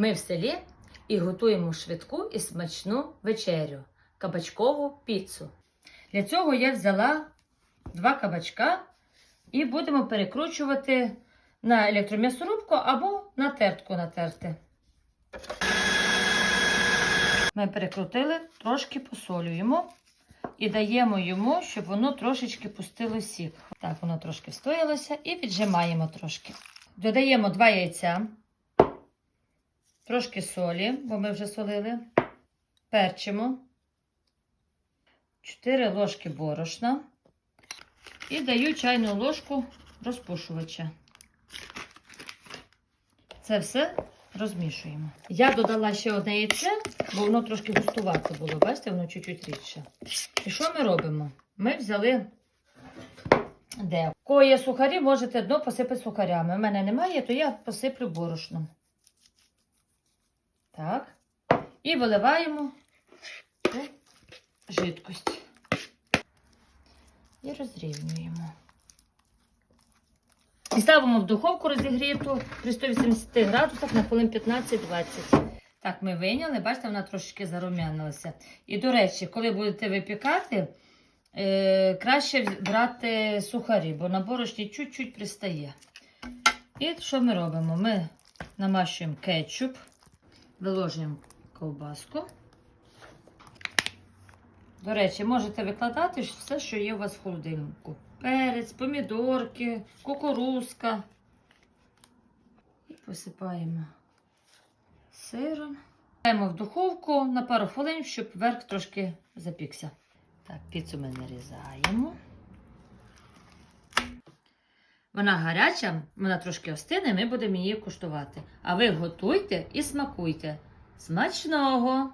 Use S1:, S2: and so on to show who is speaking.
S1: Ми в селі і готуємо швидку і смачну вечерю кабачкову піцу. Для цього я взяла два кабачка і будемо перекручувати на електром'ясорубку або на тертку натерти. Ми перекрутили, трошки посолюємо і даємо йому, щоб воно трошечки пустило сік. Так, воно трошки встоялося і віджимаємо трошки. Додаємо два яйця, трошки солі, бо ми вже солили, перчимо, 4 ложки борошна і даю чайну ложку розпушувача. Це все розмішуємо. Я додала ще одне яйце, бо воно трошки густувате було. Бачите, воно чуть-чуть рідше. І що ми робимо? Ми взяли де? Кого сухарі, можете дно посипати сухарями. У мене немає, то я посиплю борошном. Так. І виливаємо цю жидкость. І розрівнюємо. І ставимо в духовку розігріту при 180 градусах на хвилин 15-20. Так, ми вийняли, бачите, вона трошечки зарум'янилася. І, до речі, коли будете випікати, е, краще брати сухарі, бо на борошні чуть-чуть пристає. І що ми робимо? Ми намащуємо кетчуп, виложуємо ковбаску. До речі, можете викладати все, що є у вас в холодильнику. Перець, помідорки, кукурузка. І посипаємо сиром. Даємо в духовку на пару хвилин, щоб верх трошки запікся. Так, піцу ми нарізаємо. Вона гаряча, вона трошки остине, ми будемо її куштувати. А ви готуйте і смакуйте. Смачного!